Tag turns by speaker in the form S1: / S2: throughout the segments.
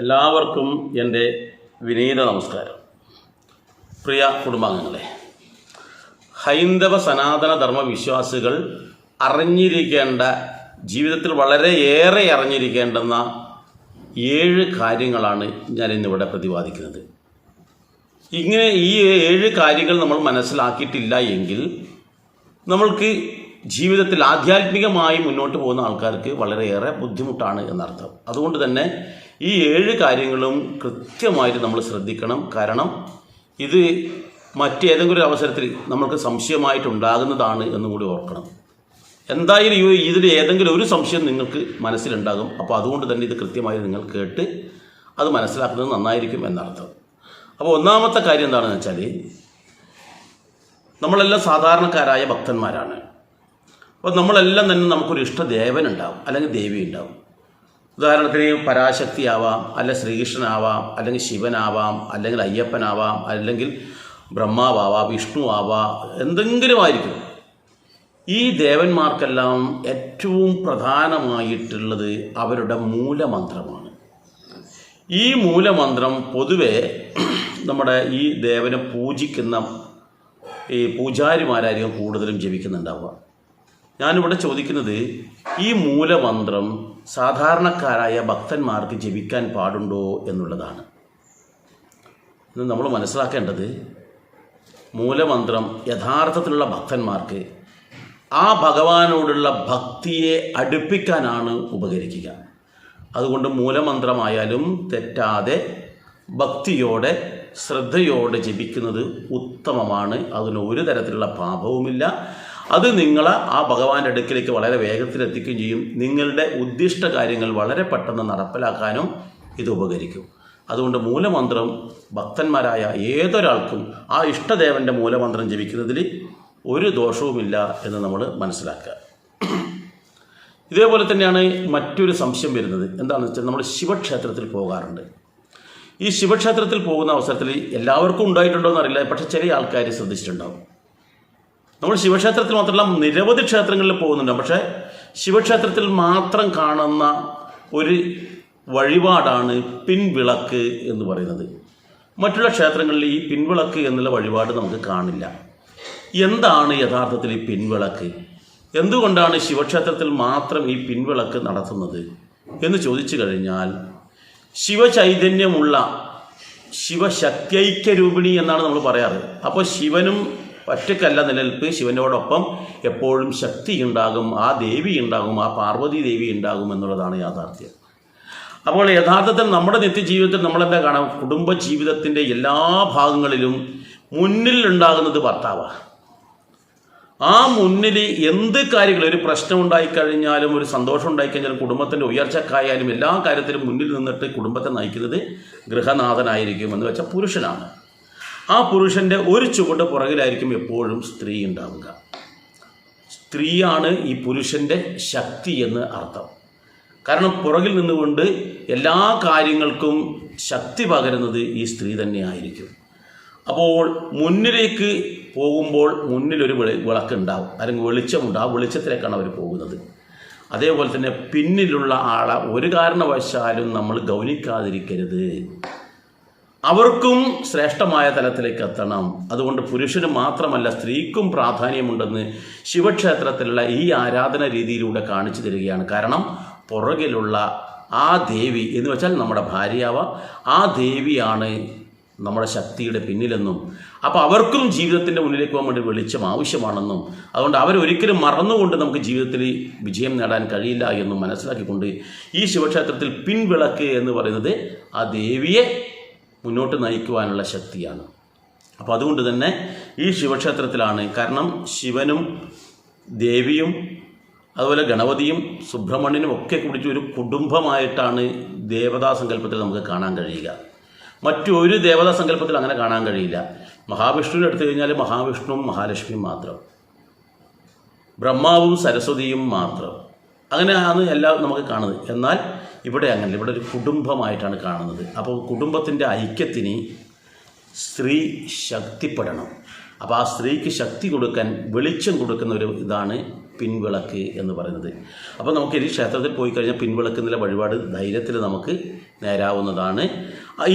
S1: എല്ലാവർക്കും എന്റെ വിനീത നമസ്കാരം. പ്രിയ കുടുംബാംഗങ്ങളെ ഹൈന്ദവ സനാതന ധർമ്മ വിശ്വാസികൾ അറിഞ്ഞിരിക്കേണ്ട ജീവിതത്തിൽ വളരെയേറെ അറിഞ്ഞിരിക്കേണ്ടുന്ന ഏഴ് കാര്യങ്ങളാണ് ഞാൻ ഇന്നിവിടെ പ്രതിപാദിക്കുന്നത്. ഇങ്ങനെ ഈ ഏഴ് കാര്യങ്ങൾ നമ്മൾ മനസ്സിലാക്കിയിട്ടില്ല എങ്കിൽ നമ്മൾക്ക് ജീവിതത്തിൽ ആധ്യാത്മികമായി മുന്നോട്ട് പോകുന്ന ആൾക്കാർക്ക് വളരെയേറെ ബുദ്ധിമുട്ടാണ് എന്നർത്ഥം. അതുകൊണ്ട് തന്നെ ഈ ഏഴ് കാര്യങ്ങളും കൃത്യമായിട്ട് നമ്മൾ ശ്രദ്ധിക്കണം. കാരണം ഇത് മറ്റേതെങ്കിലും ഒരു അവസരത്തിൽ നമ്മൾക്ക് സംശയമായിട്ടുണ്ടാകുന്നതാണ് എന്നും കൂടി ഓർക്കണം. എന്തായാലും ഈ ഇതിൽ ഏതെങ്കിലും ഒരു സംശയം നിങ്ങൾക്ക് മനസ്സിലുണ്ടാകും. അപ്പോൾ അതുകൊണ്ട് തന്നെ ഇത് കൃത്യമായി നിങ്ങൾ കേട്ട് അത് മനസ്സിലാക്കുന്നത് നന്നായിരിക്കും എന്നർത്ഥം. അപ്പോൾ ഒന്നാമത്തെ കാര്യം എന്താണെന്ന് വെച്ചാൽ നമ്മളെല്ലാം സാധാരണക്കാരായ ഭക്തന്മാരാണ്. അപ്പോൾ നമ്മളെല്ലാം തന്നെ നമുക്കൊരു ഇഷ്ടദേവനുണ്ടാവും അല്ലെങ്കിൽ ദേവി ഉണ്ടാവും. ഉദാഹരണത്തിന് പരാശക്തി ആവാം അല്ല ശ്രീകൃഷ്ണനാവാം അല്ലെങ്കിൽ ശിവനാവാം അല്ലെങ്കിൽ അയ്യപ്പനാവാം അല്ലെങ്കിൽ ബ്രഹ്മാവാവാം വിഷ്ണു ആവാം എന്തെങ്കിലും ആയിരിക്കും ഈ ദേവന്മാർക്കെല്ലാം ഏറ്റവും പ്രധാനമായിട്ടുള്ളത് അവരുടെ മൂലമന്ത്രമാണ്. ഈ മൂലമന്ത്രം പൊതുവെ നമ്മുടെ ഈ ദേവനെ പൂജിക്കുന്ന ഈ പൂജാരിമാരായിരിക്കും കൂടുതലും ജപിക്കുന്നുണ്ടാവുക. ഞാനിവിടെ ചോദിക്കുന്നത് ഈ മൂലമന്ത്രം സാധാരണക്കാരായ ഭക്തന്മാർക്ക് ജപിക്കാൻ പാടുണ്ടോ എന്നുള്ളതാണ്. ഇത് നമ്മൾ മനസ്സിലാക്കേണ്ടത് മൂലമന്ത്രം യഥാർത്ഥത്തിലുള്ള ഭക്തന്മാർക്ക് ആ ഭഗവാനോടുള്ള ഭക്തിയെ അടുപ്പിക്കാനാണ് ഉപകരിക്കുക. അതുകൊണ്ട് മൂലമന്ത്രമായാലും തെറ്റാതെ ഭക്തിയോടെ ശ്രദ്ധയോടെ ജപിക്കുന്നത് ഉത്തമമാണ്. അതിന് ഒരു തരത്തിലുള്ള പാപവുമില്ല. അത് നിങ്ങളെ ആ ഭഗവാന്റെ അടുക്കിലേക്ക് വളരെ വേഗത്തിൽ എത്തിക്കുകയും ചെയ്യും. നിങ്ങളുടെ ഉദ്ദിഷ്ട കാര്യങ്ങൾ വളരെ പെട്ടെന്ന് നടപ്പിലാക്കാനും ഇത് ഉപകരിക്കും. അതുകൊണ്ട് മൂലമന്ത്രം ഭക്തന്മാരായ ഏതൊരാൾക്കും ആ ഇഷ്ടദേവന്റെ മൂലമന്ത്രം ജപിക്കുന്നതിൽ ഒരു ദോഷവുമില്ല എന്ന് നമ്മൾ മനസ്സിലാക്കുക. ഇതേപോലെ തന്നെയാണ് മറ്റൊരു സംശയം വരുന്നത്. എന്താണെന്ന് വെച്ചാൽ നമ്മൾ ശിവക്ഷേത്രത്തിൽ പോകാറുണ്ട്. ഈ ശിവക്ഷേത്രത്തിൽ പോകുന്ന അവസരത്തിൽ എല്ലാവർക്കും ഉണ്ടായിട്ടുണ്ടോ എന്നറിയില്ല പക്ഷേ ചില ആൾക്കാർ ശ്രദ്ധിച്ചിട്ടുണ്ടാവും. നമ്മൾ ശിവക്ഷേത്രത്തിൽ മാത്രമല്ല നിരവധി ക്ഷേത്രങ്ങളിൽ പോകുന്നുണ്ട്. പക്ഷേ ശിവക്ഷേത്രത്തിൽ മാത്രം കാണുന്ന ഒരു വഴിപാടാണ് പിൻവിളക്ക് എന്ന് പറയുന്നത്. മറ്റുള്ള ക്ഷേത്രങ്ങളിൽ ഈ പിൻവിളക്ക് എന്നുള്ള വഴിപാട് നമുക്ക് കാണില്ല. എന്താണ് യഥാർത്ഥത്തിൽ ഈ പിൻവിളക്ക്? എന്തുകൊണ്ടാണ് ശിവക്ഷേത്രത്തിൽ മാത്രം ഈ പിൻവിളക്ക് നടത്തുന്നത്? എന്ന് ചോദിച്ചു കഴിഞ്ഞാൽ ശിവചൈതന്യമുള്ള ശിവശക്തൈക്യരൂപിണി എന്നാണ് നമ്മൾ പറയാറ്. അപ്പോൾ ശിവനും ഒറ്റക്കല്ല നിലനിൽപ്പ്. ശിവനോടൊപ്പം എപ്പോഴും ശക്തി ഉണ്ടാകും ആ ദേവി ഉണ്ടാകും ആ പാർവതി ദേവി ഉണ്ടാകും എന്നുള്ളതാണ് യാഥാർത്ഥ്യം. അപ്പോൾ യഥാർത്ഥത്തിൽ നമ്മുടെ നിത്യജീവിതത്തിൽ നമ്മളെന്താ കാണാം? കുടുംബ ജീവിതത്തിന്റെ എല്ലാ ഭാഗങ്ങളിലും മുന്നിൽ ഉണ്ടാകുന്നത് ഭർത്താവാണ് ആ മുന്നിൽ എന്ത് കാര്യങ്ങൾ ഒരു പ്രശ്നം ഉണ്ടായിക്കഴിഞ്ഞാലും ഒരു സന്തോഷം ഉണ്ടായിക്കഴിഞ്ഞാലും കുടുംബത്തിന്റെ ഉയർച്ചക്കായാലും എല്ലാ കാര്യത്തിലും മുന്നിൽ നിന്നിട്ട് കുടുംബത്തെ നയിക്കുന്നത് ഗൃഹനാഥനായിരിക്കും എന്ന് വെച്ചാൽ പുരുഷനാണ്. ആ പുരുഷന്റെ ഒരു ചുവട് പുറകിലായിരിക്കും എപ്പോഴും സ്ത്രീ ഉണ്ടാവുക. സ്ത്രീയാണ് ഈ പുരുഷന്റെ ശക്തി എന്ന് അർത്ഥം. കാരണം പുറകിൽ നിന്നുകൊണ്ട് എല്ലാ കാര്യങ്ങൾക്കും ശക്തി പകരുന്നത് ഈ സ്ത്രീ തന്നെയായിരിക്കും അപ്പോൾ മുന്നിലേക്ക് പോകുമ്പോൾ മുന്നിലൊരു വിള- വിളക്കുണ്ടാവും. അല്ലെങ്കിൽ വെളിച്ചമുണ്ട്. ആ വെളിച്ചത്തിലേക്കാണ് അവർ പോകുന്നത്. അതേപോലെ തന്നെ പിന്നിലുള്ള ആളെ ഒരു കാരണവശാലും നമ്മൾ ഗൗനിക്കാതിരിക്കരുത്. അവർക്കും ശ്രേഷ്ഠമായ തലത്തിലേക്ക് എത്തണം. അതുകൊണ്ട് പുരുഷന് മാത്രമല്ല സ്ത്രീക്കും പ്രാധാന്യമുണ്ടെന്ന് ശിവക്ഷേത്രത്തിലുള്ള ഈ ആരാധന രീതിയിലൂടെ കാണിച്ചു തരികയാണ്. കാരണം പുറകിലുള്ള ആ ദേവി എന്ന് വെച്ചാൽ നമ്മുടെ ഭാര്യയാവാം. ആ ദേവിയാണ് നമ്മുടെ ശക്തിയുടെ പിന്നിലെന്നും അപ്പോൾ അവർക്കും ജീവിതത്തിന്റെ മുന്നിലേക്ക് പോകാൻ വേണ്ടി വെളിച്ചം ആവശ്യമാണെന്നും അതുകൊണ്ട് അവരൊരിക്കലും മറന്നുകൊണ്ട് നമുക്ക് ജീവിതത്തിൽ വിജയം നേടാൻ കഴിയില്ല എന്നും മനസ്സിലാക്കിക്കൊണ്ട് ഈ ശിവക്ഷേത്രത്തിൽ പിൻവിളക്ക് എന്ന് പറയുന്നത് ആ ദേവിയെ മുന്നോട്ട് നയിക്കുവാനുള്ള ശക്തിയാണ്. അപ്പോൾ അതുകൊണ്ട് തന്നെ ഈ ശിവക്ഷേത്രത്തിലാണ് കാരണം ശിവനും ദേവിയും അതുപോലെ ഗണപതിയും സുബ്രഹ്മണ്യനും ഒക്കെ കുടിച്ച് ഒരു കുടുംബമായിട്ടാണ് ദേവതാ സങ്കല്പത്തിൽ നമുക്ക് കാണാൻ കഴിയുക. മറ്റൊരു ദേവതാ സങ്കല്പത്തിൽ അങ്ങനെ കാണാൻ കഴിയില്ല. മഹാവിഷ്ണുവിനെ എടുത്തു കഴിഞ്ഞാൽ മഹാവിഷ്ണുവും മഹാലക്ഷ്മിയും മാത്രം. ബ്രഹ്മാവും സരസ്വതിയും മാത്രം. അങ്ങനെയാണ് എല്ലാം നമുക്ക് കാണുന്നത്. എന്നാൽ ഇവിടെ അങ്ങനെ ഇവിടെ ഒരു കുടുംബമായിട്ടാണ് കാണുന്നത്. അപ്പോൾ കുടുംബത്തിന്റെ ഐക്യത്തിന് സ്ത്രീ ശക്തിപ്പെടണം. അപ്പോൾ ആ സ്ത്രീക്ക് ശക്തി കൊടുക്കാൻ വെളിച്ചം കൊടുക്കുന്ന ഒരു ഇതാണ് പിൻവിളക്ക് എന്ന് പറയുന്നത്. അപ്പോൾ നമുക്ക് ഈ ക്ഷേത്രത്തിൽ പോയി കഴിഞ്ഞാൽ പിൻവിളക്ക് എന്നുള്ള വഴിപാട് ധൈര്യത്തിൽ നമുക്ക് നേരാവുന്നതാണ്.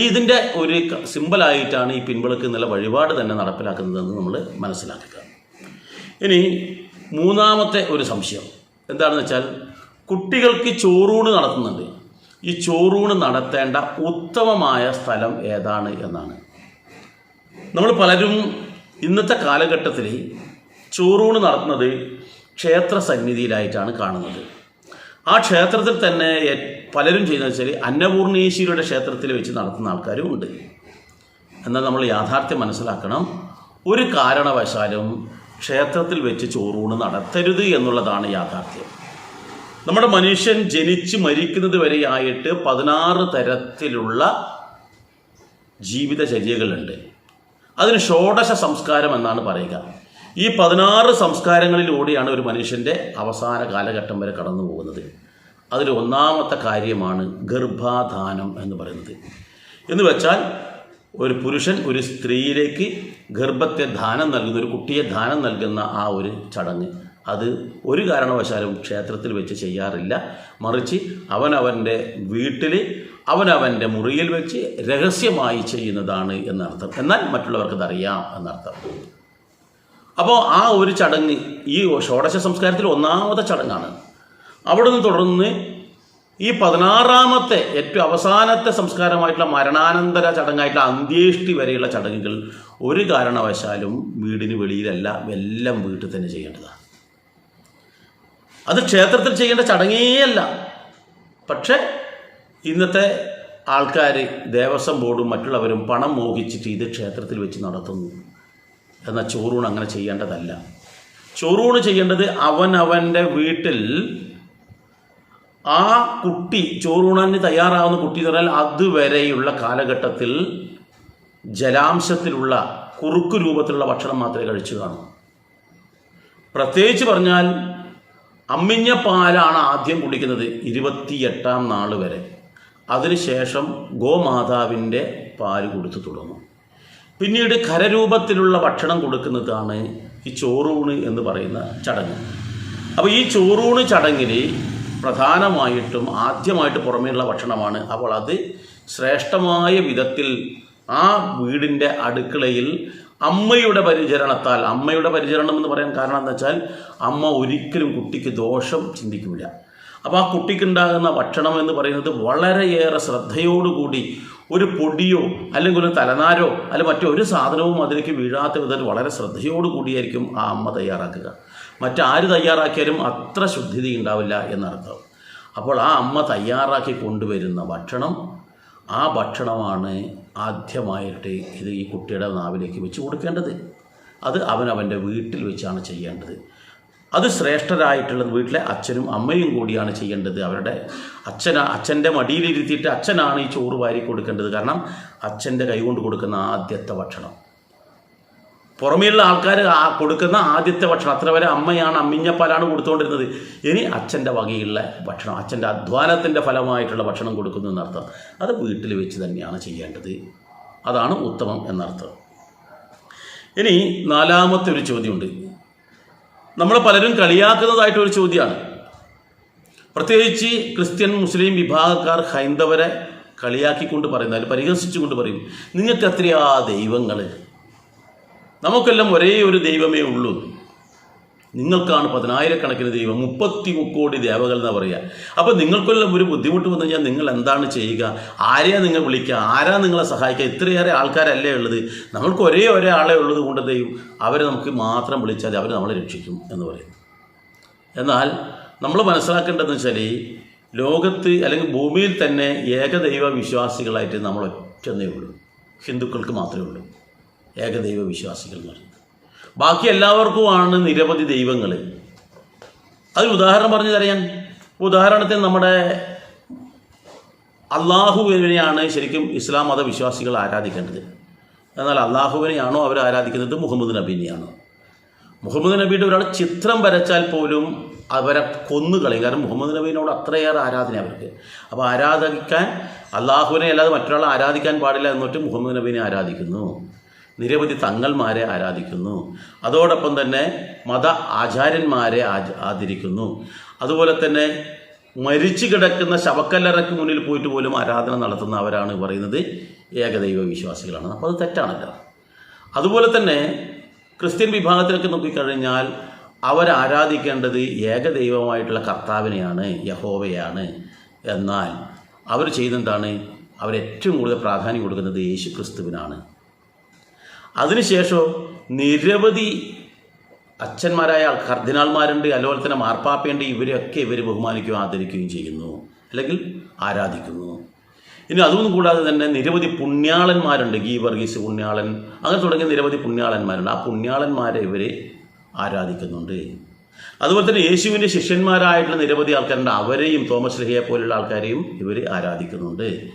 S1: ഇതിന്റെ ഒരു സിമ്പിളായിട്ടാണ് ഈ പിൻവിളക്ക് എന്നുള്ള വഴിപാട് തന്നെ നടപ്പിലാക്കുന്നതെന്ന് നമ്മൾ മനസ്സിലാക്കുക. ഇനി മൂന്നാമത്തെ ഒരു സംശയം. എന്താണെന്ന് വെച്ചാൽ കുട്ടികൾക്ക് ചോറൂണ് നടത്തുന്നുണ്ട്. ഈ ചോറൂണ് നടത്തേണ്ട ഉത്തമമായ സ്ഥലം ഏതാണ് എന്നാണ്. നമ്മൾ പലരും ഇന്നത്തെ കാലഘട്ടത്തിൽ ചോറൂണ് നടത്തുന്നത് ക്ഷേത്ര സന്നിധിയിലായിട്ടാണ് കാണുന്നത്. ആ ക്ഷേത്രത്തിൽ തന്നെ പലരും ചെയ്യുന്നത് വെച്ചാൽ അന്നപൂർണേശ്വരിയുടെ ക്ഷേത്രത്തിൽ വെച്ച് നടത്തുന്ന ആൾക്കാരും ഉണ്ട്. എന്നാൽ നമ്മൾ യാഥാർത്ഥ്യം മനസ്സിലാക്കണം ഒരു കാരണവശാലും ക്ഷേത്രത്തിൽ വെച്ച് ചോറൂണ് നടത്തരുത് എന്നുള്ളതാണ് യാഥാർത്ഥ്യം. നമ്മുടെ മനുഷ്യൻ ജനിച്ച് മരിക്കുന്നത് വരെയായിട്ട് പതിനാറ് തരത്തിലുള്ള ജീവിതചര്യകളുണ്ട്. അതിന് ഷോഡശ സംസ്കാരം എന്നാണ് പറയുക. ഈ പതിനാറ് സംസ്കാരങ്ങളിലൂടെയാണ് ഒരു മനുഷ്യന്റെ അവസാന കാലഘട്ടം വരെ കടന്നു പോകുന്നത്. അതിൽ ഒന്നാമത്തെ കാര്യമാണ് ഗർഭാധാനം എന്ന് പറയുന്നത്. എന്ന് വെച്ചാൽ ഒരു പുരുഷൻ ഒരു സ്ത്രീയിലേക്ക് ഗർഭത്തെ ദാനം നൽകുന്ന ഒരു കുട്ടിയെ ദാനം നൽകുന്ന ആ ഒരു ചടങ്ങ്. അത് ഒരു കാരണവശാലും ക്ഷേത്രത്തിൽ വെച്ച് ചെയ്യാറില്ല. മറിച്ച് അവനവന്റെ വീട്ടിൽ അവനവന്റെ മുറിയിൽ വെച്ച് രഹസ്യമായി ചെയ്യുന്നതാണ് എന്നർത്ഥം. എന്നാൽ മറ്റുള്ളവർക്ക് അതറിയാം എന്നർത്ഥം. അപ്പോൾ ആ ഒരു ചടങ്ങ് ഈ ഷോഡശ സംസ്കാരത്തിൽ ഒന്നാമത്തെ ചടങ്ങാണ്. അവിടുന്ന് തുടർന്ന് ഈ പതിനാറാമത്തെ ഏറ്റവും അവസാനത്തെ സംസ്കാരമായിട്ടുള്ള മരണാനന്തര ചടങ്ങായിട്ടുള്ള അന്ത്യേഷ്ടി വരെയുള്ള ചടങ്ങുകൾ ഒരു കാരണവശാലും വീടിന് വെളിയിലല്ല എല്ലാം വീട്ടിൽ തന്നെ ചെയ്യേണ്ടതാണ്. അത് ക്ഷേത്രത്തിൽ ചെയ്യേണ്ട ചടങ്ങേയല്ല. പക്ഷേ ഇന്നത്തെ ആൾക്കാർ ദേവസ്വം ബോർഡും മറ്റുള്ളവരും പണം മോഹിച്ചിട്ട് ഇത് ക്ഷേത്രത്തിൽ വെച്ച് നടത്തുന്നു. എന്നാൽ ചോറൂണ് അങ്ങനെ ചെയ്യേണ്ടതല്ല. ചോറൂണ് ചെയ്യേണ്ടത് അവൻ അവന്റെ വീട്ടിൽ ആ കുട്ടി ചോറൂണാന് തയ്യാറാവുന്ന കുട്ടി എന്ന് പറഞ്ഞാൽ അതുവരെയുള്ള കാലഘട്ടത്തിൽ ജലാംശത്തിലുള്ള കുറുക്ക് രൂപത്തിലുള്ള ഭക്ഷണം മാത്രമേ കഴിച്ചു കാണൂ. പ്രത്യേകിച്ച് പറഞ്ഞാൽ അമ്മിഞ്ഞ പാലാണ് ആദ്യം കുടിക്കുന്നത് ഇരുപത്തിയെട്ടാം നാൾ വരെ. അതിനുശേഷം ഗോമാതാവിന്റെ പാൽ കൊടുത്തു തുടങ്ങും. പിന്നീട് കരരൂപത്തിലുള്ള ഭക്ഷണം കൊടുക്കുന്നതാണ് ഈ ചോറൂണ് എന്ന് പറയുന്ന ചടങ്ങ്. അപ്പോൾ ഈ ചോറൂണ് ചടങ്ങിൽ പ്രധാനമായിട്ടും ആദ്യമായിട്ട് പുറമേയുള്ള ഭക്ഷണമാണ്. അപ്പോൾ അത് ശ്രേഷ്ഠമായ വിധത്തിൽ ആ വീടിന്റെ അടുക്കളയിൽ അമ്മയുടെ പരിചരണത്താൽ അമ്മയുടെ പരിചരണം എന്ന് പറയാൻ കാരണം എന്താ വെച്ചാൽ അമ്മ ഒരിക്കലും കുട്ടിക്ക് ദോഷം ചിന്തിക്കില്ല അപ്പോൾ ആ കുട്ടിക്കുണ്ടാകുന്ന ഭക്ഷണം എന്ന് പറയുന്നത് വളരെയേറെ ശ്രദ്ധയോടുകൂടി ഒരു പൊടിയോ അല്ലെങ്കിൽ ഒരു തലനാരോ അല്ലെങ്കിൽ മറ്റൊരു സാധനവും അതിലേക്ക് വീഴാത്ത വിധത്തിൽ വളരെ ശ്രദ്ധയോടുകൂടിയായിരിക്കും ആ അമ്മ തയ്യാറാക്കുക. മറ്റാര് തയ്യാറാക്കിയാലും അത്ര ശുദ്ധിതി ഉണ്ടാവില്ല എന്നർത്ഥം. അപ്പോൾ ആ അമ്മ തയ്യാറാക്കി കൊണ്ടുവരുന്ന ഭക്ഷണം ആ ഭക്ഷണമാണ് ആദ്യമായിട്ട് ഇത് ഈ കുട്ടിയുടെ നാവിലേക്ക് വെച്ച് കൊടുക്കേണ്ടത്. അത് അവൻ അവന്റെ വീട്ടിൽ വെച്ചാണ് ചെയ്യേണ്ടത്. അത് ശ്രേഷ്ഠരായിട്ടുള്ളത് വീട്ടിലെ അച്ഛനും അമ്മയും കൂടിയാണ് ചെയ്യേണ്ടത്. അവരുടെ അച്ഛന അച്ഛന്റെ മടിയിലിരുത്തിയിട്ട് അച്ഛനാണ് ഈ ചോറ് വാരി കൊടുക്കേണ്ടത്. കാരണം അച്ഛന്റെ കൈകൊണ്ട് കൊടുക്കുന്ന ആദ്യത്തെ ഭക്ഷണം. പുറമേയുള്ള ആൾക്കാർ കൊടുക്കുന്ന ആദ്യത്തെ ഭക്ഷണം അത്ര വരെ അമ്മയാണ് അമ്മിഞ്ഞപ്പാലാണ് കൊടുത്തുകൊണ്ടിരുന്നത്. ഇനി അച്ഛന്റെ വകയുള്ള ഭക്ഷണം അച്ഛന്റെ അധ്വാനത്തിന്റെ ഫലമായിട്ടുള്ള ഭക്ഷണം കൊടുക്കുന്നു എന്നർത്ഥം. അത് വീട്ടിൽ വെച്ച് തന്നെയാണ് ചെയ്യേണ്ടത്. അതാണ് ഉത്തമം എന്നർത്ഥം. ഇനി നാലാമത്തെ ഒരു ചോദ്യമുണ്ട്. നമ്മൾ പലരും കളിയാക്കുന്നതായിട്ടൊരു ചോദ്യമാണ്. പ്രത്യേകിച്ച് ക്രിസ്ത്യൻ മുസ്ലിം വിഭാഗക്കാർ ഹൈന്ദവരെ കളിയാക്കിക്കൊണ്ട് പറയുന്ന പരിഹസിച്ചുകൊണ്ട് പറയും. നിങ്ങൾക്ക് എത്രയാ ദൈവങ്ങൾ നമുക്കെല്ലാം ഒരേ ഒരു ദൈവമേ ഉള്ളൂ. നിങ്ങൾക്കാണ് പതിനായിരക്കണക്കിന് ദൈവം മുപ്പത്തി മുക്കോടി ദേവകൾ എന്നാ പറയുക. അപ്പോൾ നിങ്ങൾക്കെല്ലാം ഒരു ബുദ്ധിമുട്ട് വന്നു കഴിഞ്ഞാൽ നിങ്ങൾ എന്താണ് ചെയ്യുക? ആരെയാ നിങ്ങൾ വിളിക്കുക? ആരാ നിങ്ങളെ സഹായിക്കുക? ഇത്രയേറെ ആൾക്കാരല്ലേ ഉള്ളത്. നമ്മൾക്ക് ഒരേ ഒരേ ആളെ ഉള്ളത് കൊണ്ട് ദൈവം അവരെ നമുക്ക് മാത്രം വിളിച്ചാൽ അവർ നമ്മളെ രക്ഷിക്കും എന്ന് പറയുന്നു. എന്നാൽ നമ്മൾ മനസ്സിലാക്കേണ്ടതെന്ന് വെച്ചാൽ ലോകത്ത് അല്ലെങ്കിൽ ഭൂമിയിൽ തന്നെ ഏകദൈവ വിശ്വാസികളായിട്ട് നമ്മൾ ഒറ്റന്നേ ഉള്ളൂ. ഹിന്ദുക്കൾക്ക് മാത്രമേ ഉള്ളൂ. ഏകദൈവ വിശ്വാസികൾ എന്ന് പറയുന്നത്. ബാക്കി എല്ലാവർക്കുമാണ് നിരവധി ദൈവങ്ങൾ അതിൽ ഉദാഹരണം പറഞ്ഞു തരാൻ ഉദാഹരണത്തിന് നമ്മുടെ അള്ളാഹുവിനെയാണ് ശരിക്കും ഇസ്ലാം മതവിശ്വാസികൾ ആരാധിക്കേണ്ടത്. എന്നാൽ അള്ളാഹുവിനെയാണോ അവർ ആരാധിക്കുന്നത്? മുഹമ്മദ് നബീനെയാണോ? മുഹമ്മദ് നബിയുടെ ഒരാൾ ചിത്രം വരച്ചാൽ പോലും അവരെ കൊന്നുകളയും കാരണം മുഹമ്മദ് നബീനോട് അത്രയേറെ ആരാധന അവർക്ക്. അപ്പോൾ ആരാധിക്കാൻ അള്ളാഹുവിനെ അല്ലാതെ മറ്റൊരാളെ ആരാധിക്കാൻ പാടില്ല എന്നിട്ട് മുഹമ്മദ് നബീനെ ആരാധിക്കുന്നു. നിരവധി തങ്ങൾമാരെ ആരാധിക്കുന്നു. അതോടൊപ്പം തന്നെ മത ആചാര്യന്മാരെ ആദരിക്കുന്നു. അതുപോലെ തന്നെ മരിച്ചു കിടക്കുന്ന ശവക്കല്ലറയ്ക്ക് മുന്നിൽ പോയിട്ട് പോലും ആരാധന നടത്തുന്നവരാണ് പറയുന്നത് ഏകദൈവ വിശ്വാസികളാണ്. അപ്പോൾ അത് തെറ്റാണല്ലോ. അതുപോലെ തന്നെ ക്രിസ്ത്യൻ വിഭാഗത്തിലൊക്കെ നോക്കിക്കഴിഞ്ഞാൽ അവരാരാധിക്കേണ്ടത് ഏകദൈവമായിട്ടുള്ള കർത്താവിനെയാണ് യഹോവയാണ്. എന്നാൽ അവർ ചെയ്തെന്താണ് അവരേറ്റവും കൂടുതൽ പ്രാധാന്യം കൊടുക്കുന്നത് യേശു ക്രിസ്തുവിനാണ് അതിനുശേഷം നിരവധി അച്ഛന്മാരായ കർദിനാൾമാരുണ്ട് അതുപോലെ തന്നെ മാർപ്പാപ്പയുണ്ട്. ഇവരെയൊക്കെ ഇവർ ബഹുമാനിക്കുകയും ആദരിക്കുകയും ചെയ്യുന്നു അല്ലെങ്കിൽ ആരാധിക്കുന്നു. ഇനി അതൊന്നും കൂടാതെ തന്നെ നിരവധി പുണ്യാളന്മാരുണ്ട്. ഗീ വർഗീസ് പുണ്യാളൻ അങ്ങനെ തുടങ്ങിയ നിരവധി പുണ്യാളന്മാരുണ്ട്. ആ പുണ്യാളന്മാരെ ഇവർ ആരാധിക്കുന്നുണ്ട്. അതുപോലെ തന്നെ യേശുവിന്റെ ശിഷ്യന്മാരായിട്ടുള്ള നിരവധി ആൾക്കാരുണ്ട്. അവരെയും തോമസ് ലഹിയെ പോലുള്ള ആൾക്കാരെയും ഇവർ ആരാധിക്കുന്നുണ്ട്.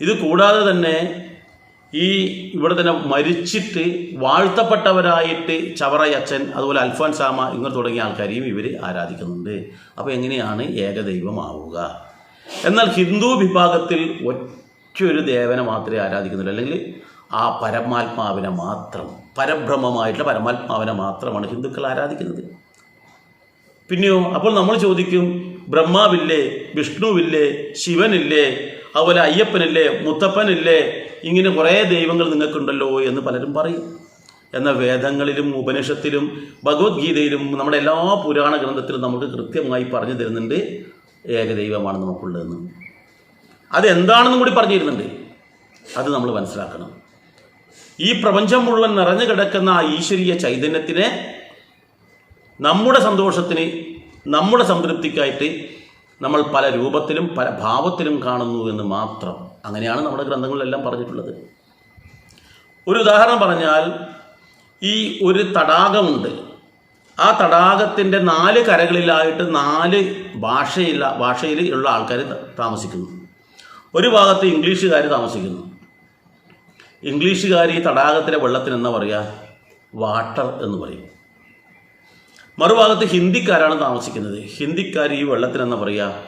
S1: ഇത് കൂടാതെ തന്നെ ഈ ഇവിടെ തന്നെ മരിച്ചിട്ട് വാഴ്ത്തപ്പെട്ടവരായിട്ട് ചവറയച്ചൻ അതുപോലെ അൽഫാൻ സാമ ഇങ്ങനെ തുടങ്ങിയ ആൾക്കാരെയും ഇവർ ആരാധിക്കുന്നുണ്ട്. അപ്പോൾ എങ്ങനെയാണ് ഏകദൈവമാവുക? എന്നാൽ ഹിന്ദു വിഭാഗത്തിൽ ഒറ്റയൊരു ദേവനെ മാത്രമേ ആരാധിക്കുന്നുള്ളൂ. അല്ലെങ്കിൽ ആ പരമാത്മാവിനെ മാത്രം പരബ്രഹ്മമായിട്ടുള്ള പരമാത്മാവിനെ മാത്രമാണ് ഹിന്ദുക്കൾ ആരാധിക്കുന്നത്. പിന്നെയോ അപ്പോൾ നമ്മൾ ചോദിക്കും ബ്രഹ്മാവില്ലേ വിഷ്ണുവില്ലേ ശിവനില്ലേ അതുപോലെ അയ്യപ്പനില്ലേ മുത്തപ്പനില്ലേ ഇങ്ങനെ കുറേ ദൈവങ്ങൾ നിങ്ങൾക്കുണ്ടല്ലോ എന്ന് പലരും പറയും. എന്ന വേദങ്ങളിലും ഉപനിഷത്തിലും ഭഗവത്ഗീതയിലും നമ്മുടെ എല്ലാ പുരാണ ഗ്രന്ഥത്തിലും നമുക്ക് കൃത്യമായി പറഞ്ഞു തരുന്നുണ്ട് ഏകദൈവമാണ് നമുക്കുള്ളതെന്ന്. അതെന്താണെന്നും കൂടി പറഞ്ഞു തരുന്നുണ്ട്. അത് നമ്മൾ മനസ്സിലാക്കണം. ഈ പ്രപഞ്ചം മുഴുവൻ നിറഞ്ഞു കിടക്കുന്ന ആ ഈശ്വരീയ ചൈതന്യത്തിനെ നമ്മുടെ സന്തോഷത്തിന് നമ്മുടെ സംതൃപ്തിക്കായിട്ട് നമ്മൾ പല രൂപത്തിലും പല ഭാവത്തിലും കാണുന്നു എന്ന് മാത്രം അങ്ങനെയാണ് നമ്മുടെ ഗ്രന്ഥങ്ങളിലെല്ലാം പറഞ്ഞിട്ടുള്ളത്. ഒരു ഉദാഹരണം പറഞ്ഞാൽ ഈ ഒരു തടാകമുണ്ട്. ആ തടാകത്തിന്റെ നാല് കരകളിലായിട്ട് നാല് ഭാഷയില്ല ഭാഷയിൽ ഉള്ള ആൾക്കാർ താമസിക്കുന്നു. ഒരു ഭാഗത്ത് ഇംഗ്ലീഷുകാർ താമസിക്കുന്നു. ഇംഗ്ലീഷുകാർ ഈ തടാകത്തിലെ വെള്ളത്തിന് എന്താ പറയുക വാട്ടർ എന്ന് പറയും. മറുഭാഗത്ത് ഹിന്ദിക്കാരാണ് താമസിക്കുന്നത്. ഹിന്ദിക്കാർ ഈ വെള്ളത്തിന് എന്താ പറയുക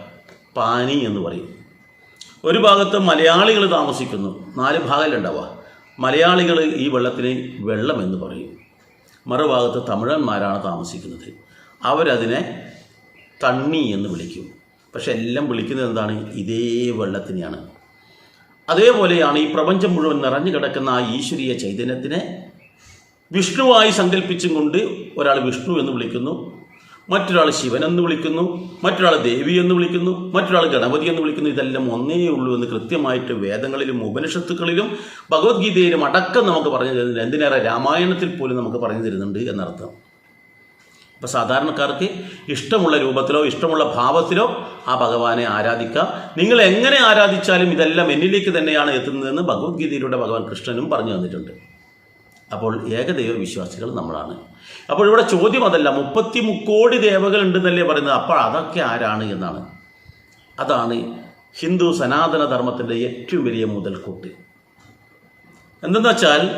S1: പാനി എന്ന് പറയും. ഒരു ഭാഗത്ത് മലയാളികൾ താമസിക്കുന്നു. നാല് ഭാഗത്തിലുണ്ടാവുക മലയാളികൾ ഈ വെള്ളത്തിന് വെള്ളം എന്ന് പറയും. മറുഭാഗത്ത് തമിഴന്മാരാണ് താമസിക്കുന്നത്. അവരതിനെ തണ്ണി എന്ന് വിളിക്കും. പക്ഷെ എല്ലാം വിളിക്കുന്നത് എന്താണ്? ഇതേ വെള്ളത്തിനെയാണ്. അതേപോലെയാണ് ഈ പ്രപഞ്ചം മുഴുവൻ നിറഞ്ഞു കിടക്കുന്ന ആ ഈശ്വരീയ ചൈതന്യത്തിനെ വിഷ്ണുവായി സങ്കല്പിച്ചും കൊണ്ട് ഒരാൾ വിഷ്ണു എന്ന് വിളിക്കുന്നു. മറ്റൊരാൾ ശിവൻ എന്ന് വിളിക്കുന്നു. മറ്റൊരാൾ ദേവി എന്ന് വിളിക്കുന്നു. മറ്റൊരാൾ ഗണപതി എന്ന് വിളിക്കുന്നു. ഇതെല്ലാം ഒന്നേ ഉള്ളൂ എന്ന് കൃത്യമായിട്ട് വേദങ്ങളിലും ഉപനിഷത്തുക്കളിലും ഭഗവത്ഗീതയിലും അടക്കം നമുക്ക് പറഞ്ഞു തരുന്നുണ്ട്. എന്തിനേറെ രാമായണത്തിൽ പോലും നമുക്ക് പറഞ്ഞു തരുന്നുണ്ട് എന്നർത്ഥം. അപ്പോൾ സാധാരണക്കാർക്ക് ഇഷ്ടമുള്ള രൂപത്തിലോ ഇഷ്ടമുള്ള ഭാവത്തിലോ ആ ഭഗവാനെ ആരാധിക്കാം. നിങ്ങൾ എങ്ങനെ ആരാധിച്ചാലും ഇതെല്ലാം എന്നിലേക്ക് തന്നെയാണ് എത്തുന്നതെന്ന് ഭഗവത്ഗീതയിലൂടെ ഭഗവാൻ കൃഷ്ണനും പറഞ്ഞു തന്നിട്ടുണ്ട്. അപ്പോൾ ഏകദൈവ വിശ്വാസികൾ നമ്മളാണ്. അപ്പോൾ ഇവിടെ ചോദ്യം അതല്ല മുപ്പത്തി മുക്കോടി ദേവകൾ ഉണ്ടെന്നല്ലേ പറയുന്നത്. അപ്പോൾ അതൊക്കെ ആരാണ് എന്നാണ്. അതാണ് ഹിന്ദു സനാതന ധർമ്മത്തിന്റെ ഏറ്റവും വലിയ മുതൽക്കൂട്ട്. എന്തെന്ന് വെച്ചാൽ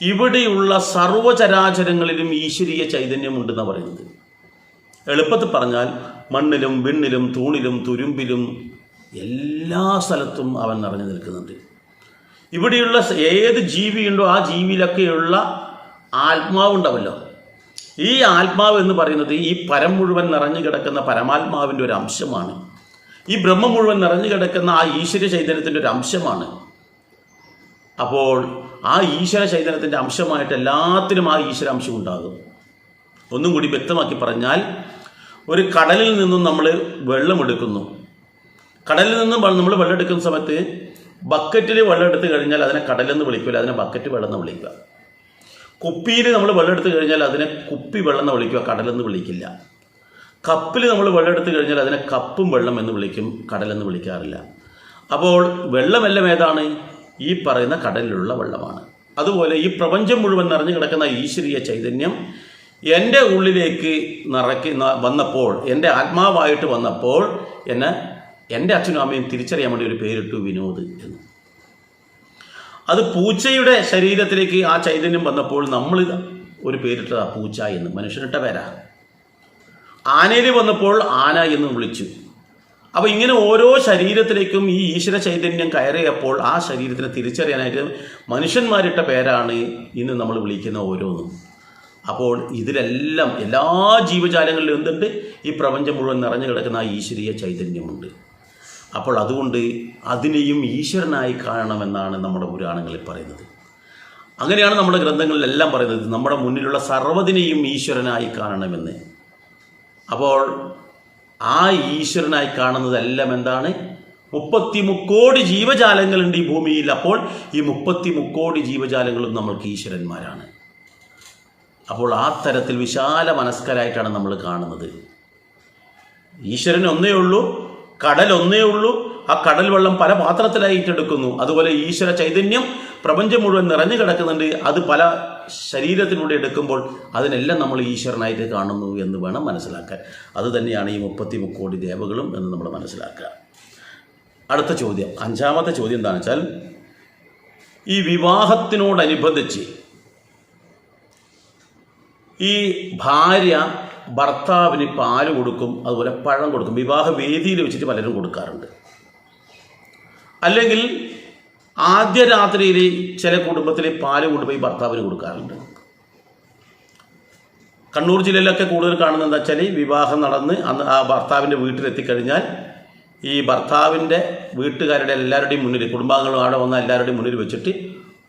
S1: ഇവിടെയുള്ള സർവചരാചരങ്ങളിലും ഈശ്വരീയ ചൈതന്യമുണ്ടെന്ന് പറയുന്നത്. എളുപ്പത്തിൽ പറഞ്ഞാൽ മണ്ണിലും വിണ്ണിലും തൂണിലും തുരുമ്പിലും എല്ലാ സ്ഥലത്തും അവൻ നിറഞ്ഞു നിൽക്കുന്നുണ്ട്. ഇവിടെയുള്ള ഏത് ജീവിയുണ്ടോ ആ ജീവിയിലൊക്കെയുള്ള ആത്മാവുണ്ടാവല്ലോ. ഈ ആത്മാവ് എന്ന് പറയുന്നത് ഈ പരം മുഴുവൻ നിറഞ്ഞു കിടക്കുന്ന പരമാത്മാവിന്റെ ഒരു അംശമാണ്. ഈ ബ്രഹ്മം മുഴുവൻ നിറഞ്ഞു കിടക്കുന്ന ആ ഈശ്വര ചൈതന്യത്തിന്റെ ഒരു അംശമാണ്. അപ്പോൾ ആ ഈശ്വര ചൈതന്യത്തിന്റെ അംശമായിട്ട് എല്ലാത്തിനും ആ ഈശ്വര അംശം ഉണ്ടാകും. ഒന്നും കൂടി വ്യക്തമാക്കി പറഞ്ഞാൽ ഒരു കടലിൽ നിന്നും നമ്മൾ വെള്ളമെടുക്കുന്നു കടലിൽ നിന്നും നമ്മൾ വെള്ളം എടുക്കുന്ന സമയത്ത് ബക്കറ്റിൽ വെള്ളം എടുത്ത് കഴിഞ്ഞാൽ അതിനെ കടലെന്ന് വിളിക്കില്ല അതിനെ ബക്കറ്റ് വെള്ളം എന്ന് വിളിക്കുക. കുപ്പിയിൽ നമ്മൾ വെള്ളം എടുത്ത് കഴിഞ്ഞാൽ അതിനെ കുപ്പി വെള്ളം എന്ന് വിളിക്കുക കടലെന്ന് വിളിക്കില്ല. കപ്പിൽ നമ്മൾ വെള്ളം എടുത്ത് കഴിഞ്ഞാൽ അതിനെ കപ്പും വെള്ളം എന്ന് വിളിക്കും കടലെന്ന് വിളിക്കാറില്ല. അപ്പോൾ വെള്ളമെല്ലാം ഏതാണ്? ഈ പറയുന്ന കടലിലുള്ള വെള്ളമാണ്. അതുപോലെ ഈ പ്രപഞ്ചം മുഴുവൻ നിറഞ്ഞു കിടക്കുന്ന ഈശ്വരീയ ചൈതന്യം എന്റെ ഉള്ളിലേക്ക് നിറയ്ക്കുന്ന വന്നപ്പോൾ എന്റെ ആത്മാവായിട്ട് വന്നപ്പോൾ എന്നെ എന്റെ അച്ഛനും അമ്മയും തിരിച്ചറിയാൻ വേണ്ടി ഒരു പേരിട്ടു വിനോദ് എന്ന്. അത് പൂച്ചയുടെ ശരീരത്തിലേക്ക് ആ ചൈതന്യം വന്നപ്പോൾ നമ്മൾ ഒരു പേരിട്ടതാ പൂച്ച എന്ന്. മനുഷ്യനിട്ട പേരാ. ആനയിൽ വന്നപ്പോൾ ആന എന്ന് വിളിച്ചു. അപ്പോൾ ഇങ്ങനെ ഓരോ ശരീരത്തിലേക്കും ഈ ഈശ്വര ചൈതന്യം കയറിയപ്പോൾ ആ ശരീരത്തിനെ തിരിച്ചറിയാനായിട്ട് മനുഷ്യന്മാരിട്ട പേരാണ് ഇന്ന് നമ്മൾ വിളിക്കുന്ന ഓരോന്നും. അപ്പോൾ ഇതിലെല്ലാം എല്ലാ ജീവജാലങ്ങളിലും എന്തുണ്ട്? ഈ പ്രപഞ്ചം മുഴുവൻ നിറഞ്ഞു കിടക്കുന്ന ആ ഈശ്വരീയ ചൈതന്യമുണ്ട്. അപ്പോൾ അതുകൊണ്ട് അതിനെയും ഈശ്വരനായി കാണണമെന്നാണ് നമ്മുടെ പുരാണങ്ങളിൽ പറയുന്നത്. അങ്ങനെയാണ് നമ്മുടെ ഗ്രന്ഥങ്ങളിലെല്ലാം പറയുന്നത് നമ്മുടെ മുന്നിലുള്ള സർവതിനെയും ഈശ്വരനായി കാണണമെന്ന്. അപ്പോൾ ആ ഈശ്വരനായി കാണുന്നതെല്ലാം എന്താണ്? മുപ്പത്തി മുക്കോടി ജീവജാലങ്ങളുണ്ട് ഈ ഭൂമിയിൽ. അപ്പോൾ ഈ മുപ്പത്തി മുക്കോടി ജീവജാലങ്ങളും നമ്മൾക്ക് ഈശ്വരന്മാരാണ്. അപ്പോൾ ആ തരത്തിൽ വിശാല മനസ്കരായിട്ടാണ് നമ്മൾ കാണുന്നത്. ഈശ്വരൻ ഒന്നേ ഉള്ളൂ കടൽ ഒന്നേ ഉള്ളൂ. ആ കടൽ വെള്ളം പല പാത്രത്തിലായി ഏറ്റെടുക്കുന്നു. അതുപോലെ ഈശ്വര ചൈതന്യം പ്രപഞ്ചം മുഴുവൻ നിറഞ്ഞു കിടക്കുന്നുണ്ട്. അത് പല ശരീരത്തിലൂടെ എടുക്കുമ്പോൾ അതിനെല്ലാം നമ്മൾ ഈശ്വരനായിട്ട് കാണുന്നു എന്ന് വേണം മനസ്സിലാക്കാൻ. അത് തന്നെയാണ് ഈ മുപ്പത്തി മുക്കോടി ദേവകളും എന്ന് നമ്മൾ മനസ്സിലാക്കുക. അടുത്ത ചോദ്യം. അഞ്ചാമത്തെ ചോദ്യം എന്താണെന്ന് വെച്ചാൽ ഈ വിവാഹത്തിനോടനുബന്ധിച്ച് ഈ ഭാര്യ ഭർത്താവിന് പാൽ കൊടുക്കും? അതുപോലെ പഴം കൊടുക്കും. വിവാഹ വേദിയിൽ വെച്ചിട്ട് പലരും കൊടുക്കാറുണ്ട്. അല്ലെങ്കിൽ ആദ്യ രാത്രിയിൽ ചില കുടുംബത്തിൽ പാൽ കൊണ്ടുപോയി ഭർത്താവിന് കൊടുക്കാറുണ്ട്. കണ്ണൂർ ജില്ലയിലൊക്കെ കൂടുതൽ കാണുന്നത് എന്താ വെച്ചാൽ വിവാഹം നടന്ന് അന്ന് ആ ഭർത്താവിന്റെ വീട്ടിലെത്തിക്കഴിഞ്ഞാൽ ഈ ഭർത്താവിന്റെ വീട്ടുകാരുടെ എല്ലാവരുടെയും മുന്നിൽ കുടുംബാംഗങ്ങളും അവിടെ വന്ന എല്ലാവരുടെയും മുന്നിൽ വെച്ചിട്ട്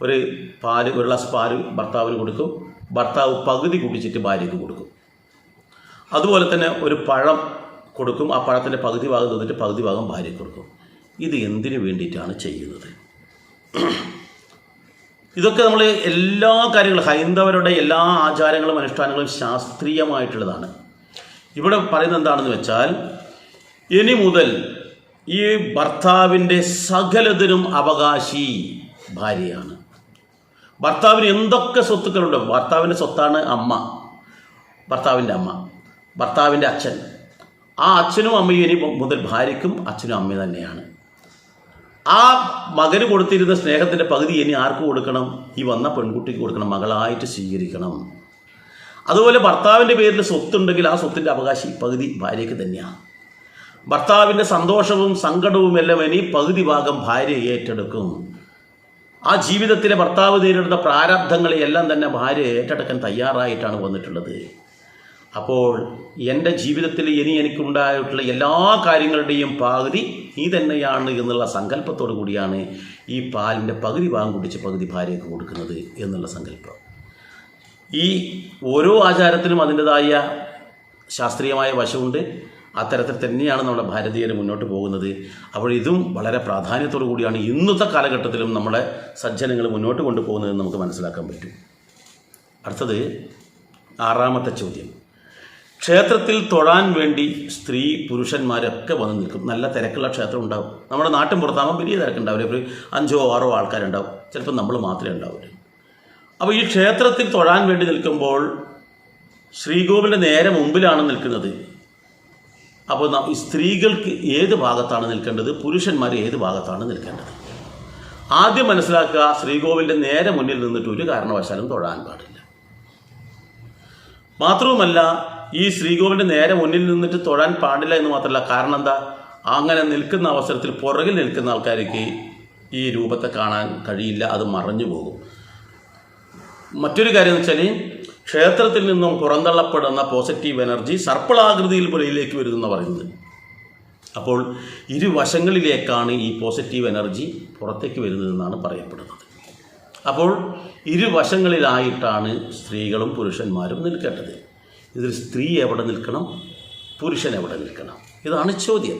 S1: ഒരു പാൽ ഒരു ഗ്ലാസ് പാൽ ഭർത്താവിന് കൊടുക്കും. ഭർത്താവ് പകുതി കുടിച്ചിട്ട് ഭാര്യയ്ക്ക് കൊടുക്കും. അതുപോലെ തന്നെ ഒരു പഴം കൊടുക്കും. ആ പഴത്തിന്റെ പകുതി ഭാഗം തന്നിട്ട് പകുതി ഭാഗം ഭാര്യയ്ക്ക് കൊടുക്കും. ഇത് എന്തിനു വേണ്ടിയിട്ടാണ് ചെയ്യുന്നത്? ഇതൊക്കെ നമ്മൾ എല്ലാ കാര്യങ്ങളും ഹൈന്ദവരുടെ എല്ലാ ആചാരങ്ങളും അനുഷ്ഠാനങ്ങളും ശാസ്ത്രീയമായിട്ടുള്ളതാണ്. ഇവിടെ പറയുന്നത് എന്താണെന്ന് വെച്ചാൽ ഇനി മുതൽ ഈ ഭർത്താവിന്റെ സകലതിനും അവകാശി ഭാര്യയാണ്. ഭർത്താവിന് എന്തൊക്കെ സ്വത്തുക്കളുണ്ട്? ഭർത്താവിന്റെ സ്വത്താണ് അമ്മ. ഭർത്താവിന്റെ അമ്മ. ഭർത്താവിന്റെ അച്ഛൻ. ആ അച്ഛനും അമ്മയും ഇനി മുതൽ ഭാര്യയ്ക്കും അച്ഛനും അമ്മയും തന്നെയാണ്. ആ മകന് കൊടുത്തിരുന്ന സ്നേഹത്തിന്റെ പകുതി ഇനി ആർക്ക് കൊടുക്കണം? ഈ വന്ന പെൺകുട്ടിക്ക് കൊടുക്കണം മകളായിട്ട് സ്വീകരിക്കണം. അതുപോലെ ഭർത്താവിന്റെ പേരിൽ സ്വത്തുണ്ടെങ്കിൽ ആ സ്വത്തിന്റെ അവകാശി പകുതി ഭാര്യയ്ക്ക് തന്നെയാണ് ഭർത്താവിന്റെ സന്തോഷവും സങ്കടവും എല്ലാം ഇനി പകുതി ഭാഗം ഭാര്യ ഏറ്റെടുക്കും. ആ ജീവിതത്തിലെ ഭർത്താവ് നേരിടുന്ന പ്രാരബ്ധങ്ങളെ എല്ലാം തന്നെ ഭാര്യ ഏറ്റെടുക്കാൻ തയ്യാറായിട്ടാണ് വന്നിട്ടുള്ളത്. അപ്പോൾ എന്റെ ജീവിതത്തിൽ ഇനി എനിക്കുണ്ടായിട്ടുള്ള എല്ലാ കാര്യങ്ങളുടെയും പകുതി നീ തന്നെയാണ് എന്നുള്ള സങ്കല്പത്തോടു കൂടിയാണ് ഈ പാലിന്റെ പകുതി ഭാഗം കുടിച്ച് പകുതി ഭാര്യയ്ക്ക് കൊടുക്കുന്നത് എന്നുള്ള സങ്കല്പം. ഈ ഓരോ ആചാരത്തിനും അതിന്റെതായ ശാസ്ത്രീയമായ വശമുണ്ട്. അത്തരത്തിൽ തന്നെയാണ് നമ്മുടെ ഭാരതീയർ മുന്നോട്ട് പോകുന്നത്. അപ്പോൾ ഇതും വളരെ പ്രാധാന്യത്തോടു കൂടിയാണ് ഇന്നത്തെ കാലഘട്ടത്തിലും നമ്മുടെ സജ്ജനങ്ങൾ മുന്നോട്ട് കൊണ്ടുപോകുന്നതെന്ന് നമുക്ക് മനസ്സിലാക്കാൻ പറ്റും. അടുത്തത് ആറാമത്തെ ചോദ്യം. ക്ഷേത്രത്തിൽ തൊഴാൻ വേണ്ടി സ്ത്രീ പുരുഷന്മാരൊക്കെ വന്ന് നിൽക്കും. നല്ല തിരക്കുള്ള ക്ഷേത്രം ഉണ്ടാവും. നമ്മുടെ നാട്ടിൻ പുറത്താകുമ്പോൾ വലിയ തിരക്കുണ്ടാവില്ല ഒരു അഞ്ചോ ആറോ ആൾക്കാരുണ്ടാവും. ചിലപ്പോൾ നമ്മൾ മാത്രമേ ഉണ്ടാവുള്ളൂ. അപ്പോൾ ഈ ക്ഷേത്രത്തിൽ തൊഴാൻ വേണ്ടി നിൽക്കുമ്പോൾ ശ്രീകോവിലിന്റെ നേരെ മുമ്പിലാണ് നിൽക്കുന്നത്. അപ്പോൾ ഈ സ്ത്രീകൾക്ക് ഏത് ഭാഗത്താണ് നിൽക്കേണ്ടത്? പുരുഷന്മാർ ഏത് ഭാഗത്താണ് നിൽക്കേണ്ടത്? ആദ്യം മനസ്സിലാക്കുക ശ്രീകോവിലിന്റെ നേരെ മുന്നിൽ നിന്നിട്ട് ഒരു കാരണവശാലും തൊഴാൻ പാടില്ല. മാത്രവുമല്ല ഈ ശ്രീകോവിലിന്റെ നേരെ മുന്നിൽ നിന്നിട്ട് തൊഴാൻ പാടില്ല എന്ന് മാത്രമല്ല കാരണം എന്താ? അങ്ങനെ നിൽക്കുന്ന അവസരത്തിൽ പുറകിൽ നിൽക്കുന്ന ആൾക്കാർക്ക് ഈ രൂപത്തെ കാണാൻ കഴിയില്ല അത് മറഞ്ഞു പോകും. മറ്റൊരു കാര്യം എന്ന് വെച്ചാൽ ക്ഷേത്രത്തിൽ നിന്നും പുറന്തള്ളപ്പെടുന്ന പോസിറ്റീവ് എനർജി സർപ്പിളാകൃതിയിൽ പുറയിലേക്ക് വരുമെന്ന് പറയുന്നത്. അപ്പോൾ ഇരുവശങ്ങളിലേക്കാണ് ഈ പോസിറ്റീവ് എനർജി പുറത്തേക്ക് വരുന്നതെന്നാണ് പറയപ്പെടുന്നത്. അപ്പോൾ ഇരുവശങ്ങളിലായിട്ടാണ് സ്ത്രീകളും പുരുഷന്മാരും നിൽക്കേണ്ടത്. ഇതിൽ സ്ത്രീ എവിടെ നിൽക്കണം? പുരുഷൻ എവിടെ നിൽക്കണം? ഇതാണ് ചോദ്യം.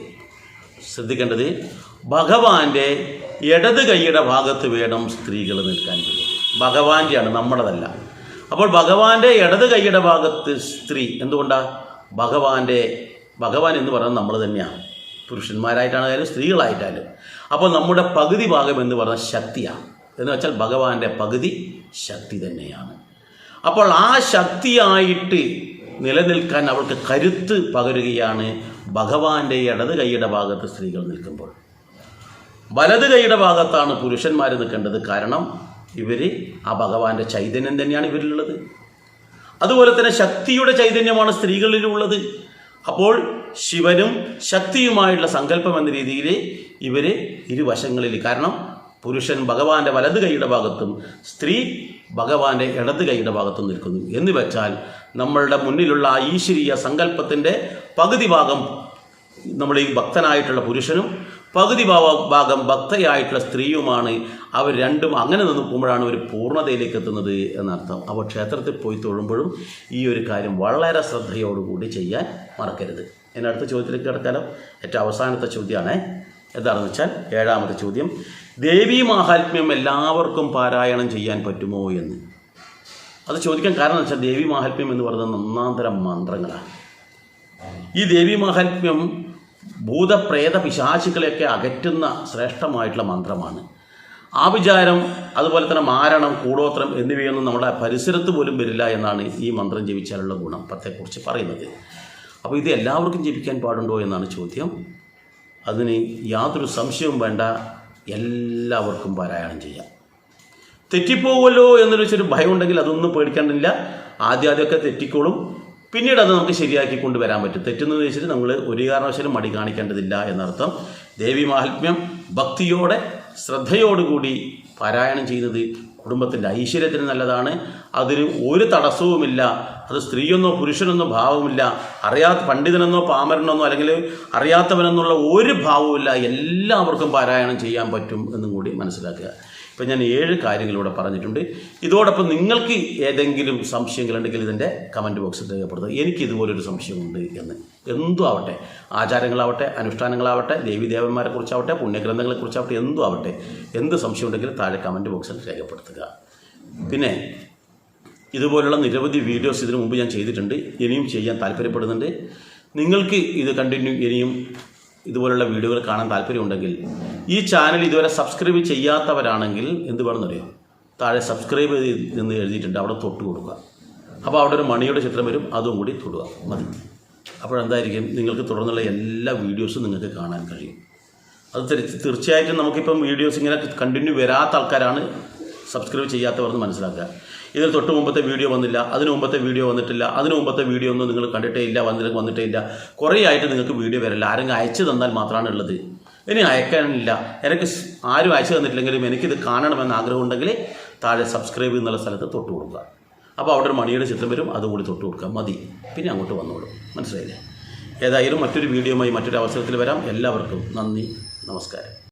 S1: ശ്രദ്ധിക്കേണ്ടത് ഭഗവാന്റെ ഇടത് കൈയുടെ ഭാഗത്ത് വേണം സ്ത്രീകൾ നിൽക്കാൻ കഴിയും ഭഗവാന്റെയാണ് നമ്മുടേതല്ല അപ്പോൾ ഭഗവാന്റെ ഇടത് കൈയുടെ ഭാഗത്ത് സ്ത്രീ എന്തുകൊണ്ടാ? ഭഗവാന്റെ ഭഗവാൻ എന്ന് പറയുന്നത് നമ്മൾ തന്നെയാണ്. പുരുഷന്മാരായിട്ടാണെങ്കിലും സ്ത്രീകളായിട്ടാലും. അപ്പോൾ നമ്മുടെ പകുതി ഭാഗം എന്ന് പറഞ്ഞാൽ ശക്തിയാണ്. എന്ന് വെച്ചാൽ ഭഗവാന്റെ പകുതി ശക്തി തന്നെയാണ്. അപ്പോൾ ആ ശക്തിയായിട്ട് നിലനിൽക്കാൻ അവൾക്ക് കരുത്ത് പകരുകയാണ് ഭഗവാന്റെ ഇടത് കൈയുടെ ഭാഗത്ത് സ്ത്രീകൾ നിൽക്കുമ്പോൾ. വലത് കൈയുടെ ഭാഗത്താണ് പുരുഷന്മാർ നിൽക്കേണ്ടത്. കാരണം ഇവർ ആ ഭഗവാന്റെ ചൈതന്യം തന്നെയാണ് ഇവരിലുള്ളത്. അതുപോലെ തന്നെ ശക്തിയുടെ ചൈതന്യമാണ് സ്ത്രീകളിലുള്ളത്. അപ്പോൾ ശിവനും ശക്തിയുമായുള്ള സങ്കല്പം എന്ന രീതിയിൽ ഇവർ ഇരുവശങ്ങളിൽ കാരണം പുരുഷൻ ഭഗവാന്റെ വലത് കൈയുടെ ഭാഗത്തും സ്ത്രീ ഭഗവാന്റെ ഇടത് കൈയുടെ ഭാഗത്തും നിൽക്കുന്നു. എന്ന് വെച്ചാൽ നമ്മളുടെ മുന്നിലുള്ള ആ ഈശ്വരീയ സങ്കല്പത്തിന്റെ പകുതി ഭാഗം നമ്മൾ ഈ ഭക്തനായിട്ടുള്ള പുരുഷനും പകുതി ഭാഗം ഭക്തയായിട്ടുള്ള സ്ത്രീയുമാണ് അവർ രണ്ടും അങ്ങനെ നിൽക്കുമ്പോഴാണ് ഒരു പൂർണതയിലേക്ക് എത്തുന്നത് എന്നർത്ഥം. അപ്പോൾ ക്ഷേത്രത്തിൽ പോയി തൊഴുമ്പോഴും ഈ ഒരു കാര്യം വളരെ ശ്രദ്ധയോടുകൂടി ചെയ്യാൻ മറക്കരുത്. എന്റെ അടുത്ത ചോദ്യത്തിലേക്ക് കിടക്കാലോ? ഏറ്റവും അവസാനത്തെ ചോദ്യമാണ്. എന്താണെന്ന് വെച്ചാൽ ഏഴാമത്തെ ചോദ്യം. ദേവീ മാഹാത്മ്യം എല്ലാവർക്കും പാരായണം ചെയ്യാൻ പറ്റുമോ എന്ന്. അത് ചോദിക്കാൻ കാരണം എന്ന് വെച്ചാൽ ദേവി മാഹാത്മ്യം എന്ന് പറയുന്നത് നന്നാന്തരം മന്ത്രങ്ങളാണ്. ഈ ദേവി മാഹാത്മ്യം ഭൂതപ്രേത പിശാചുക്കളെയൊക്കെ അകറ്റുന്ന ശ്രേഷ്ഠമായിട്ടുള്ള മന്ത്രമാണ്. ആഭിചാരം അതുപോലെ തന്നെ മാരണം കൂടോത്രം എന്നിവയൊന്നും നമ്മുടെ പരിസരത്ത് പോലും വരില്ല എന്നാണ് ഈ മന്ത്രം ജപിച്ചാലുള്ള ഗുണം. പത്തെക്കുറിച്ച് പറയുന്നത്. അപ്പോൾ ഇത് എല്ലാവർക്കും ജപിക്കാൻ പാടുണ്ടോ എന്നാണ് ചോദ്യം. അതിന് യാതൊരു സംശയവും വേണ്ട. എല്ലാവർക്കും പാരായണം ചെയ്യാം. തെറ്റിപ്പോവുമല്ലോ എന്നൊരു ചോദിച്ചൊരു ഭയം ഉണ്ടെങ്കിൽ അതൊന്നും പേടിക്കേണ്ടില്ല ആദ്യം ആദ്യമൊക്കെ തെറ്റിക്കോളും. പിന്നീട് അത് നമുക്ക് ശരിയാക്കി കൊണ്ടുവരാൻ പറ്റും. തെറ്റെന്ന് വെച്ചിട്ട് നമ്മൾ ഒരു കാരണവശാലും മടി കാണിക്കേണ്ടതില്ല എന്നർത്ഥം. ദേവി മാഹാത്മ്യം ഭക്തിയോടെ ശ്രദ്ധയോടുകൂടി പാരായണം ചെയ്യുന്നത് കുടുംബത്തിന്റെ ഐശ്വര്യത്തിന് നല്ലതാണ്. അതിന് ഒരു തടസ്സവുമില്ല. അത് സ്ത്രീയെന്നോ പുരുഷനെന്നോ ഭാവമില്ല അറിയാത്ത പണ്ഡിതനെന്നോ പാമരനെന്നോ അല്ലെങ്കിൽ അറിയാത്തവനെന്നുള്ള ഒരു ഭാവവുമില്ല. എല്ലാവർക്കും പാരായണം ചെയ്യാൻ പറ്റും എന്നും കൂടി മനസ്സിലാക്കുക. ഇപ്പം ഞാൻ ഏഴ് കാര്യങ്ങളിവിടെ പറഞ്ഞിട്ടുണ്ട്. ഇതോടൊപ്പം നിങ്ങൾക്ക് ഏതെങ്കിലും സംശയങ്ങളുണ്ടെങ്കിൽ ഇതിന്റെ കമന്റ് ബോക്സിൽ രേഖപ്പെടുത്തുക. എനിക്ക് ഇതുപോലൊരു സംശയമുണ്ട് എന്ന്. എന്തും ആവട്ടെ. ആചാരങ്ങളാവട്ടെ അനുഷ്ഠാനങ്ങളാവട്ടെ ദേവീദേവന്മാരെ കുറിച്ചാവട്ടെ പുണ്യഗ്രന്ഥങ്ങളെക്കുറിച്ചാവട്ടെ എന്തും ആവട്ടെ. എന്ത് സംശയമുണ്ടെങ്കിലും താഴെ കമന്റ് ബോക്സിൽ രേഖപ്പെടുത്തുക. പിന്നെ ഇതുപോലുള്ള നിരവധി വീഡിയോസ് ഇതിനു മുമ്പ് ഞാൻ ചെയ്തിട്ടുണ്ട്. ഇനിയും ചെയ്യാൻ താല്പര്യപ്പെടുന്നുണ്ട്. നിങ്ങൾക്ക് ഇത് കണ്ടിന്യൂ ഇനിയും ഇതുപോലുള്ള വീഡിയോകൾ കാണാൻ താല്പര്യമുണ്ടെങ്കിൽ ഈ ചാനൽ ഇതുവരെ സബ്സ്ക്രൈബ് ചെയ്യാത്തവരാണെങ്കിൽ എന്ത് വേണമെന്നറിയോ? താഴെ സബ്സ്ക്രൈബ് എന്ന് എഴുതിയിട്ടുണ്ട്. അവിടെ തൊട്ട് കൊടുക്കുക. അപ്പോൾ അവിടെ ഒരു മണിയുടെ ചിത്രം വരും. അതും കൂടി തൊടുക. മതി. അപ്പോഴെന്തായിരിക്കും? നിങ്ങൾക്ക് തുടർന്നുള്ള എല്ലാ വീഡിയോസും നിങ്ങൾക്ക് കാണാൻ കഴിയും. അത് തീർ- തീർച്ചയായിട്ടും നമുക്കിപ്പം വീഡിയോസ് ഇങ്ങനെ കണ്ടിന്യൂ വരാത്ത ആൾക്കാരാണ്. സബ്സ്ക്രൈബ് ചെയ്യാത്തവർ എന്ന് മനസ്സിലാക്കുക. ഇതിൽ തൊട്ട് മുമ്പത്തെ വീഡിയോ വന്നില്ല അതിനു മുമ്പത്തെ വീഡിയോ വന്നിട്ടില്ല അതിനു മുമ്പത്തെ വീഡിയോ ഒന്നും നിങ്ങൾ കണ്ടിട്ടേ ഇല്ല വന്നിട്ട് വന്നിട്ടേ ഇല്ല. കുറേ ആയിട്ട് നിങ്ങൾക്ക് വീഡിയോ വരില്ല. ആരെങ്കിലും അയച്ചു തന്നാൽ മാത്രമാണ് ഉള്ളത്. ഇനി അയക്കാനില്ല. എനിക്ക് ആരും അയച്ചു തന്നിട്ടില്ലെങ്കിലും എനിക്കിത് കാണണമെന്ന് ആഗ്രഹമുണ്ടെങ്കിൽ താഴെ സബ്സ്ക്രൈബ് എന്നുള്ള സ്ഥലത്ത് തൊട്ട് കൊടുക്കുക. അപ്പോൾ അവിടെ ഒരു മണിയുടെ ചിത്രം വരും അതുകൂടി തൊട്ട് കൊടുക്കുക. മതി. പിന്നെ അങ്ങോട്ട് വന്നോളൂ. മനസ്സിലായില്ലേ? ഏതായാലും മറ്റൊരു വീഡിയോയുമായി മറ്റൊരു അവസരത്തിൽ വരാം. എല്ലാവർക്കും നന്ദി. നമസ്കാരം.